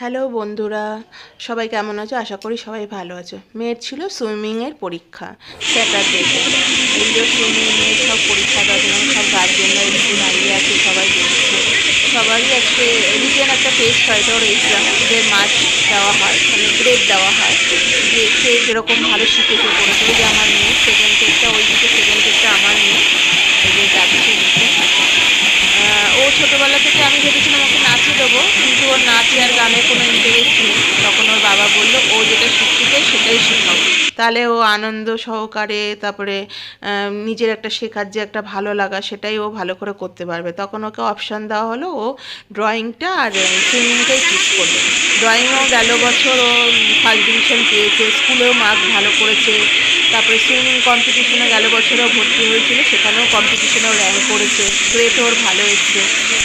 Hello বন্ধুরা, সবাই কেমন আছো? আশা করি সবাই ভালো আছো। মেয়ের ছিল সুইমিংয়ের পরীক্ষা। স্যাটারডে এইগুলো সুইমিংয়ের সব পরীক্ষা দেওয়ার জন্য সব গার্জেনরা একটু দাঁড়িয়ে আছে, সবাই দেখছে। সবারই আজকে রিটেন একটা টেস্ট হয় তোর এক্সাম যে মার্কস দেওয়া হয় মানে গ্রেড দেওয়া হয়, যে সে যেরকম ভালো শিখেছে করেছে যে আমার মেয়ে সেকেন্ড টেস্টটা ওই দিকে সেকেন্ড টেস্টটা আমার মেয়ে। ছোটোবেলা থেকে আমি ভেবেছিলাম ওকে নাচে দেবো, কিন্তু ওর নাচে আর গানে কোনো ইন্টারেস্ট নেই। তখন ওর বাবা বলল, ও যেটা শিখতে সেটাই শেখাও। তাহলে ও আনন্দ সহকারে, তারপরে নিজের একটা শেখার যে একটা ভালো লাগা, সেটাই ও ভালো করে করতে পারবে। তখন ওকে অপশান দেওয়া হলো, ও ড্রয়িংটা আর সুইমিংটাই চুজ করবে ড্রয়িংও গেল বছর, ও ফার্স্ট ডিভিশন পেয়েছে স্কুলেও মার্ক ভালো করেছে। তারপরে সুইমিং কম্পিটিশনে গেল বছরেও ভর্তি হয়েছিল, সেখানেও কম্পিটিশনেও র্যাঙ্ক করেছে। গ্রেড ওর ভালো এসছে।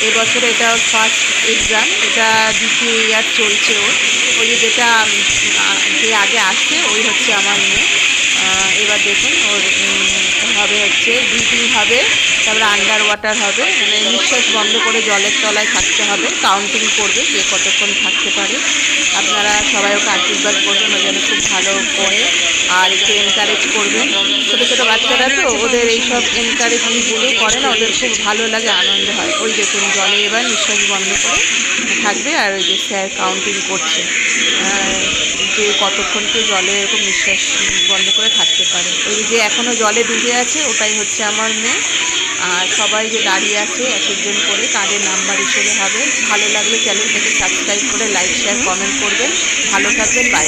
এবছর এটা ওর ফার্স্ট এক্সাম এটা দ্বিতীয় ইয়ার চলছে ওর। ওই যেটা যে আগে আসছে, ওই হচ্ছে আমার মেয়ে। এবার দেখুন ওর হবে হচ্ছে ব্রিথিং হবে, তারপরে আন্ডার ওয়াটার হবে মানে নিঃশ্বাস বন্ধ করে জলের তলায় থাকতে হবে কাউন্টিং করবে যে কতক্ষণ থাকতে পারে। আপনারা সবাই ওকে আশীর্বাদ করবেন ও যেন খুব ভালো করে আর একটু এনকারেজ করবেন। ছোটো ছোটো বাচ্চারা তো ওদের এইসব এনকারেজগুলো করে না, ওদের খুব ভালো লাগে, আনন্দ হয়। ওই দেখুন জলে এবার নিঃশ্বাস বন্ধ করে থাকবে আর ওই যে স্যার কাউন্টিং করছে। যে কতক্ষণ কেউ জলে এরকম নিঃশ্বাস বন্ধ করে থাকতে পারে। ওই যে এখনও জলে ডুবে আছে, ওটাই হচ্ছে আমার মেয়ে। আর সবাই যে দাঁড়িয়ে আছে, এক একজন করে তাদের নাম্বার হিসেবে হবে। ভালো লাগলে চ্যানেলটাকে সাবস্ক্রাইব করে লাইক শেয়ার কমেন্ট করবেন। ভালো থাকবেন বাই